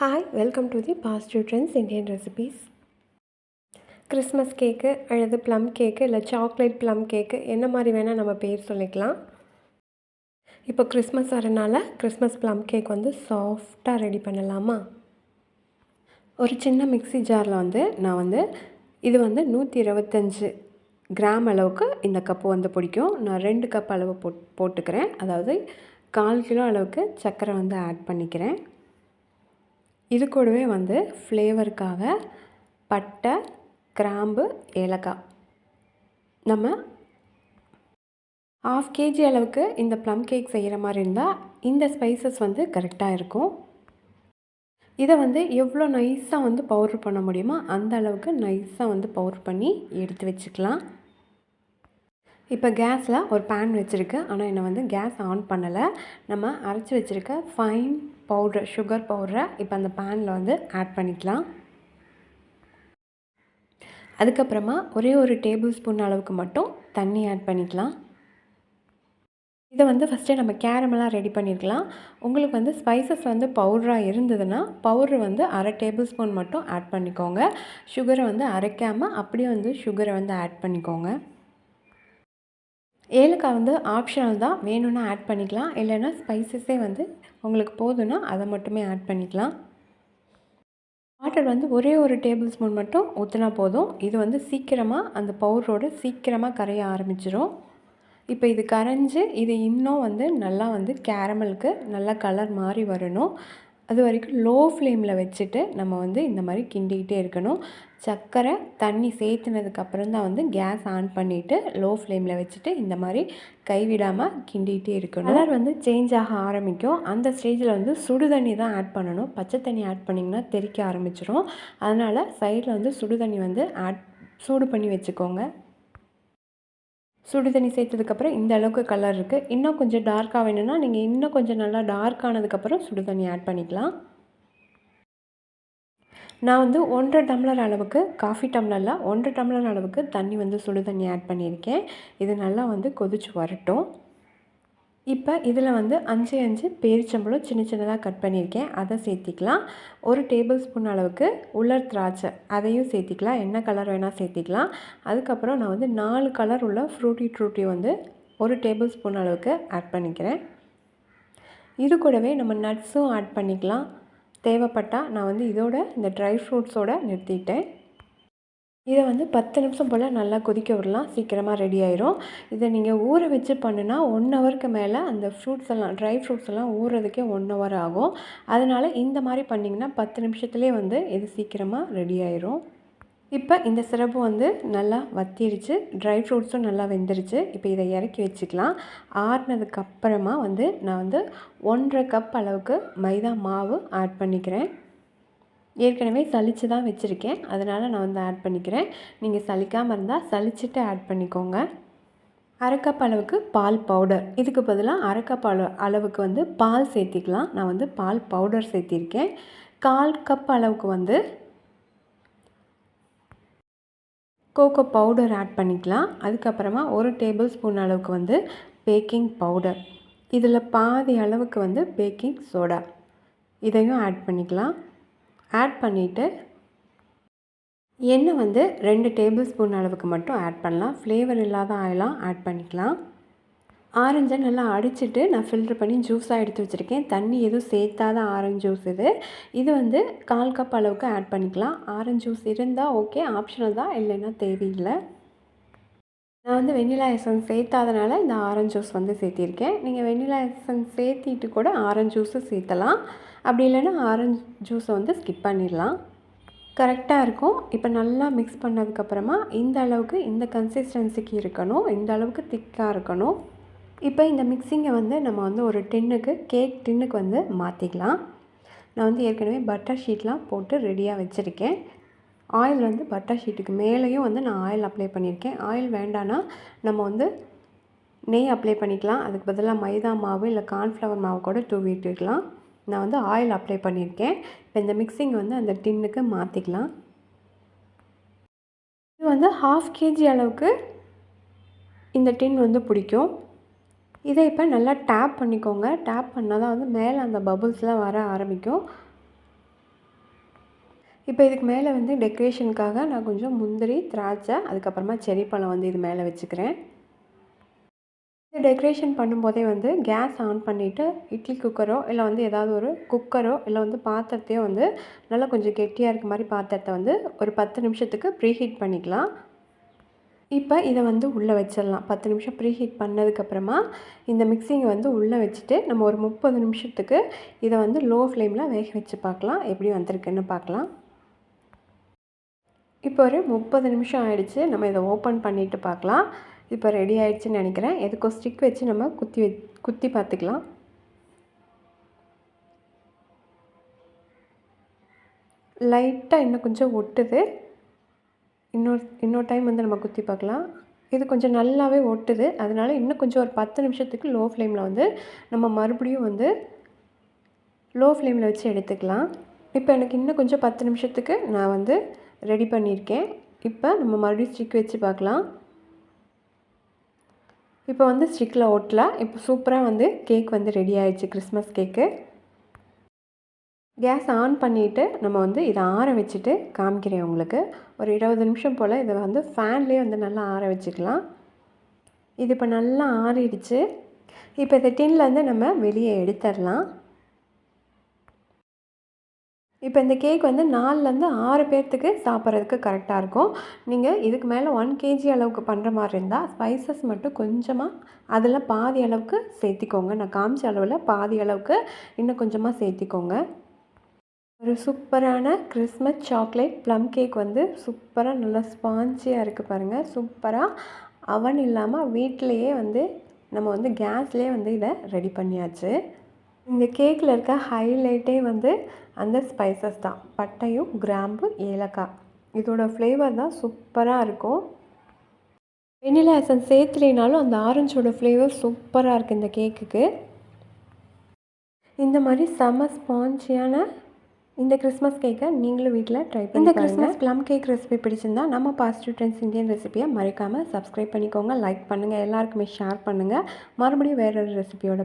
Hi welcome to the positive trends Indian recipes Christmas cake அல்லது plum கேக்கு இல்லை chocolate plum cake என்ன மாதிரி வேணால் நம்ம பேர் சொல்லிக்கலாம். இப்போ கிறிஸ்மஸ் வரனால கிறிஸ்மஸ் ப்ளம் கேக் வந்து சாஃப்டாக ரெடி பண்ணலாமா? ஒரு சின்ன மிக்ஸி ஜாரில் வந்து நான் வந்து இது வந்து நூற்றி இருபத்தஞ்சு கிராம் அளவுக்கு இந்த கப்பு வந்து பிடிக்கும். நான் ரெண்டு கப் அளவு போட் போட்டுக்கிறேன். அதாவது கால் கிலோ அளவுக்கு சர்க்கரை வந்து ஆட் பண்ணிக்கிறேன். இது கூடவே வந்து ஃப்ளேவருக்காக பட்டை கிராம்பு ஏலக்காய். நம்ம ஆஃப் கேஜி அளவுக்கு இந்த ப்ளம் கேக் செய்கிற மாதிரி இருந்தால் இந்த ஸ்பைசஸ் வந்து கரெக்டாக இருக்கும். இதை வந்து எவ்வளோ நைஸாக வந்து பவுட்ரு பண்ண முடியுமோ அந்த அளவுக்கு நைஸாக வந்து பவுட்ரு பண்ணி எடுத்து வச்சுக்கலாம். இப்போ கேஸில் ஒரு பேன் வச்சுருக்கு. ஆனால் என்னை வந்து கேஸ் ஆன் பண்ணலை. நம்ம அரைச்சி வச்சுருக்க ஃபைன் பவுட்ரு சுகர் பவுடரை இப்போ அந்த பேனில் வந்து ஆட் பண்ணிக்கலாம். அதுக்கப்புறமா ஒரே ஒரு டேபிள் ஸ்பூன் அளவுக்கு மட்டும் தண்ணி ஆட் பண்ணிக்கலாம். இதை வந்து ஃபஸ்ட்டு நம்ம கேரமெல்லாம் ரெடி பண்ணியிருக்கலாம் உங்களுக்கு வந்து ஸ்பைசஸ் வந்து பவுட்ராக இருந்ததுன்னா பவுட்ரு வந்து அரை டேபிள் ஸ்பூன் மட்டும் ஆட் பண்ணிக்கோங்க. சுகரை வந்து அரைக்காமல் அப்படியே வந்து சுகரை வந்து ஆட் பண்ணிக்கோங்க. ஏலக்காய் வந்து ஆப்ஷனல் தான். வேணும்னா ஆட் பண்ணிக்கலாம். இல்லைன்னா ஸ்பைசஸே வந்து உங்களுக்கு போதும்னா அதை மட்டுமே ஆட் பண்ணிக்கலாம். வாட்டர் வந்து ஒரே ஒரு டேபிள் ஸ்பூன் மட்டும் ஊற்றினா போதும். இது வந்து சீக்கிரமாக அந்த பவுடரோடு சீக்கிரமாக கரைய ஆரம்பிச்சிடும் இப்போ இது கரைஞ்சி இது இன்னும் வந்து நல்லா வந்து கேரமலுக்கு நல்லா கலர் மாறி வரணும். அது வரைக்கும் லோ ஃப்ளேமில் வச்சுட்டு நம்ம வந்து இந்த மாதிரி கிண்டிக்கிட்டே இருக்கணும். சர்க்கரை தண்ணி சேர்த்துனதுக்கப்புறம் தான் வந்து கேஸ் ஆன் பண்ணிவிட்டு லோ ஃப்ளேமில் வச்சுட்டு இந்த மாதிரி கைவிடாமல் கிண்டிகிட்டே இருக்கணும். கலர் வந்து சேஞ்ச் ஆக ஆரம்பிக்கும். அந்த ஸ்டேஜில் வந்து சுடு தண்ணி தான் ஆட் பண்ணணும். பச்சை தண்ணி ஆட் பண்ணிங்கன்னா தெறிக்க ஆரம்பிச்சிடும் அதனால் சைடில் வந்து சுடு தண்ணி வந்து ஆட் சூடு பண்ணி வச்சுக்கோங்க. சுடு தண்ணி சேர்த்ததுக்கப்புறம் இந்த அளவுக்கு கலர் இருக்குது இன்னும் கொஞ்சம் டார்க்காக வேணும்னா நீங்கள் இன்னும் கொஞ்சம் நல்லா டார்க் ஆனதுக்கப்புறம் சுடு தண்ணி ஆட் பண்ணிக்கலாம். நான் வந்து ஒன்றரை டம்ளர் அளவுக்கு காஃபி டம்ளரில் ஒன்றரை டம்ளர் அளவுக்கு தண்ணி வந்து சுடு தண்ணி ஆட் பண்ணியிருக்கேன். இது நல்லா வந்து கொதிச்சு வரட்டும். இப்போ இதில் வந்து அஞ்சு அஞ்சு பேரிச்சம்பழம் சின்ன சின்னதாக கட் பண்ணியிருக்கேன். அதை சேர்த்திக்கலாம். ஒரு டேபிள் ஸ்பூன் அளவுக்கு உலர் திராட்சை அதையும் சேர்த்திக்கலாம். என்ன கலர் வேணால் சேர்த்திக்கலாம். அதுக்கப்புறம் நான் வந்து நாலு கலர் உள்ள ஃப்ரூட்டி ட்ரூட்டி வந்து ஒரு டேபிள் ஸ்பூன் அளவுக்கு ஆட் பண்ணிக்கிறேன். இது கூடவே நம்ம நட்ஸும் ஆட் பண்ணிக்கலாம். தேவைப்பட்டால் நான் வந்து இதோட இந்த ட்ரை ஃப்ரூட்ஸோடு நிறுத்திட்டேன். இதை வந்து பத்து நிமிஷம் போல் நல்லா கொதிக்க விடலாம். சீக்கிரமாக ரெடி ஆயிரும். இதை நீங்கள் ஊற வச்சு பண்ணுனா ஒன் ஹவருக்கு மேலே அந்த ஃப்ரூட்ஸ் எல்லாம் ட்ரை ஃப்ரூட்ஸ் எல்லாம் ஊறுறதுக்கே ஒன் ஹவர் ஆகும். அதனால் இந்த மாதிரி பண்ணிங்கன்னா பத்து நிமிஷத்துலேயே வந்து இது சீக்கிரமாக ரெடி ஆயிரும். இப்போ இந்த சிரப்பு வந்து நல்லா வத்திருச்சு. ட்ரை ஃப்ரூட்ஸும் நல்லா வெந்துருச்சு. இப்போ இதை இறக்கி வச்சுக்கலாம். ஆறுனதுக்கப்புறமா வந்து நான் வந்து ஒன்றரை கப் அளவுக்கு மைதா மாவு ஆட் பண்ணிக்கிறேன். ஏற்கனவே சளிச்சு தான் வச்சுருக்கேன். அதனால் நான் வந்து ஆட் பண்ணிக்கிறேன். நீங்கள் சளிக்காமல் இருந்தால் சளிச்சிட்டு ஆட் பண்ணிக்கோங்க. அரைக்கப் அளவுக்கு பால் பவுடர் இதுக்கு பதிலாக அரைக்கப் அளவு அளவுக்கு வந்து பால் சேர்த்திக்கலாம். நான் வந்து பால் பவுடர் சேர்த்திருக்கேன். கால் கப் அளவுக்கு வந்து கோகோ பவுடர் ஆட் பண்ணிக்கலாம். அதுக்கப்புறமா ஒரு டேபிள் ஸ்பூன் அளவுக்கு வந்து பேக்கிங் பவுடர் இதில் பாதி அளவுக்கு வந்து பேக்கிங் சோடா இதையும் ஆட் பண்ணிக்கலாம். ஆட் பண்ணிவிட்டு எண்ணெய் வந்து ரெண்டு டேபிள் ஸ்பூன் அளவுக்கு மட்டும் ஆட் பண்ணலாம். ஃப்ளேவர் இல்லாத ஆயிலாக ஆட் பண்ணிக்கலாம். ஆரஞ்சை நல்லா அடிச்சுட்டு நான் ஃபில்ட்ரு பண்ணி ஜூஸாக எடுத்து வச்சுருக்கேன். தண்ணி எதுவும் சேர்த்தாத ஆரஞ்சு ஜூஸ் இது. இது வந்து கால் கப் அளவுக்கு ஆட் பண்ணிக்கலாம். ஆரஞ்சு ஜூஸ் இருந்தால் ஓகே ஆப்ஷனல் தான் இல்லைன்னா தேவையில்லை. நான் வந்து வெண்ணிலா எசன்ஸ் சேர்த்தாதனால இந்த ஆரஞ்சு ஜூஸ் வந்து சேர்த்திருக்கேன். நீங்கள் வெண்ணிலா எசன்ஸ் சேர்த்திட்டு கூட ஆரஞ்சு ஜூஸும் சேர்த்தலாம். அப்படி இல்லைன்னா ஆரஞ்சு ஜூஸை வந்து ஸ்கிப் பண்ணிடலாம். கரெக்டாக இருக்கும். இப்போ நல்லா மிக்ஸ் பண்ணதுக்கப்புறமா இந்த அளவுக்கு இந்த கன்சிஸ்டன்சிக்கு இருக்கணும். இந்த அளவுக்கு திக்காக இருக்கணும். இப்போ இந்த மிக்சிங்கை வந்து நம்ம வந்து ஒரு டின்னுக்கு கேக் டின்னுக்கு வந்து மாற்றிக்கலாம் நான் வந்து ஏற்கனவே பட்டர் ஷீட்லாம் போட்டு ரெடியாக வச்சுருக்கேன். ஆயில் வந்து பட்டா ஷீட்டுக்கு மேலேயும் வந்து நான் ஆயில் அப்ளை பண்ணியிருக்கேன். ஆயில் வேண்டான்னா நம்ம வந்து நெய் அப்ளை பண்ணிக்கலாம். அதுக்கு பதிலாக மைதா மாவு இல்லை கார்ன்ஃப்ளவர் மாவு கூட தூவி நான் வந்து ஆயில் அப்ளை பண்ணியிருக்கேன். இப்போ இந்த மிக்சிங் வந்து அந்த டின்னுக்கு மாற்றிக்கலாம் இது வந்து ஹாஃப் கேஜி அளவுக்கு இந்த டின் வந்து பிடிக்கும். இதை இப்போ நல்லா டேப் பண்ணிக்கோங்க. டேப் பண்ணால் தான் வந்து மேலே அந்த பபுள்ஸ்லாம் வர ஆரம்பிக்கும். இப்போ இதுக்கு மேலே வந்து டெக்கரேஷனுக்காக நான் கொஞ்சம் முந்திரி திராட்சை அதுக்கப்புறமா செரி பழம் வந்து இது மேலே வச்சுக்கிறேன். இது டெக்கரேஷன் பண்ணும்போதே வந்து கேஸ் ஆன் பண்ணிவிட்டு இட்லி குக்கரோ இல்லை வந்து ஏதாவது ஒரு குக்கரோ இல்லை வந்து பாத்திரத்தையோ வந்து நல்லா கொஞ்சம் கெட்டியாக இருக்க மாதிரி பாத்திரத்தை வந்து ஒரு பத்து நிமிஷத்துக்கு ப்ரீஹீட் பண்ணிக்கலாம். இப்போ இதை வந்து உள்ளே வச்சிடலாம். பத்து நிமிஷம் ப்ரீஹீட் பண்ணதுக்கப்புறமா இந்த மிக்சிங்கை வந்து உள்ளே வச்சுட்டு நம்ம ஒரு முப்பது நிமிஷத்துக்கு இதை வந்து லோ ஃப்ளேமில் வேக வச்சு பார்க்கலாம். எப்படி வந்திருக்குன்னு பார்க்கலாம். இப்போ ஒரு முப்பது நிமிஷம் ஆயிடுச்சு. நம்ம இதை ஓப்பன் பண்ணிவிட்டு பார்க்கலாம். இப்போ ரெடி ஆயிடுச்சுன்னு நினைக்கிறேன். எதுக்கும் ஸ்டிக் வச்சு நம்ம குத்தி வ குத்தி பார்த்துக்கலாம். லைட்டாக இன்னும் கொஞ்சம் ஒட்டுது. இன்னொரு இன்னொரு டைம் வந்து நம்ம குத்தி பார்க்கலாம். இது கொஞ்சம் நல்லாவே ஒட்டுது. அதனால் இன்னும் கொஞ்சம் ஒரு பத்து நிமிஷத்துக்கு லோ ஃப்ளேமில் வந்து நம்ம மறுபடியும் வந்து லோ ஃப்ளேமில் வச்சு எடுத்துக்கலாம். இப்போ எனக்கு இன்னும் கொஞ்சம் பத்து நிமிஷத்துக்கு நான் வந்து ரெடி பண்ணியிருக்கேன். இப்போ நம்ம மறுபடியும் ஸ்டிக் வச்சு பார்க்கலாம். இப்போ வந்து ஸ்டிக்கில் ஒட்டலாம். இப்போ சூப்பராக வந்து கேக் வந்து ரெடி ஆயிடுச்சு கிறிஸ்மஸ் கேக்கு. கேஸ் ஆன் பண்ணிவிட்டு நம்ம வந்து இதை ஆற வச்சுட்டு காமிக்கிறேன் உங்களுக்கு. ஒரு இருபது நிமிஷம் போல் இதை வந்து ஃபேன்லேயே வந்து நல்லா ஆற வச்சுக்கலாம். இது இப்போ நல்லா ஆறிடுச்சு. இப்போ இந்த டின்லேருந்து நம்ம வெளியே எடுத்துடலாம். இப்போ இந்த கேக் வந்து நாலுலேருந்து ஆறு பேர்த்துக்கு சாப்பிட்றதுக்கு கரெக்டாக இருக்கும். நீங்கள் இதுக்கு மேலே ஒன் கேஜி அளவுக்கு பண்ணுற மாதிரி இருந்தால் ஸ்பைசஸ் மட்டும் கொஞ்சமாக அதில் பாதி அளவுக்கு சேர்த்திக்கோங்க. நான் காமிச்ச அளவில் பாதி அளவுக்கு இன்னும் கொஞ்சமாக சேர்த்திக்கோங்க. ஒரு சூப்பரான கிறிஸ்மஸ் சாக்லேட் ப்ளம் கேக் வந்து சூப்பராக நல்லா ஸ்பான்ச்சியாக இருக்குது பாருங்கள் சூப்பராக அவன் இல்லாமல் வீட்டிலையே வந்து நம்ம வந்து கேஸ்லேயே வந்து இதை ரெடி பண்ணியாச்சு. இந்த கேக்கில் இருக்க ஹைலைட்டே வந்து அந்த ஸ்பைசஸ் தான். பட்டையும் கிராம்பு ஏலக்காய். இதோட ஃப்ளேவர் தான் சூப்பராக இருக்கும். வெனிலா எசன்ஸ் சேர்த்துலினாலும் அந்த ஆரஞ்சோட ஃப்ளேவர் சூப்பராக இருக்குது இந்த கேக்குக்கு. இந்த மாதிரி செம்ம ஸ்பான்ச்சியான இந்த கிறிஸ்மஸ் கேக்கை நீங்களும் வீட்டில் ட்ரை பண்ணி இந்த கிறிஸ்மஸ் ப்ளம் கேக் ரெசிபி பிடிச்சிருந்தா நம்ம பாசிட்டிவ் ட்ரெண்ட்ஸ் இந்தியன் ரெசிபியை மறக்காமல் சப்ஸ்கிரைப் பண்ணிக்கோங்க லைக் பண்ணுங்கள் எல்லாருக்குமே ஷேர் பண்ணுங்கள் மறுபடியும் வேறொரு ரெசிபியோட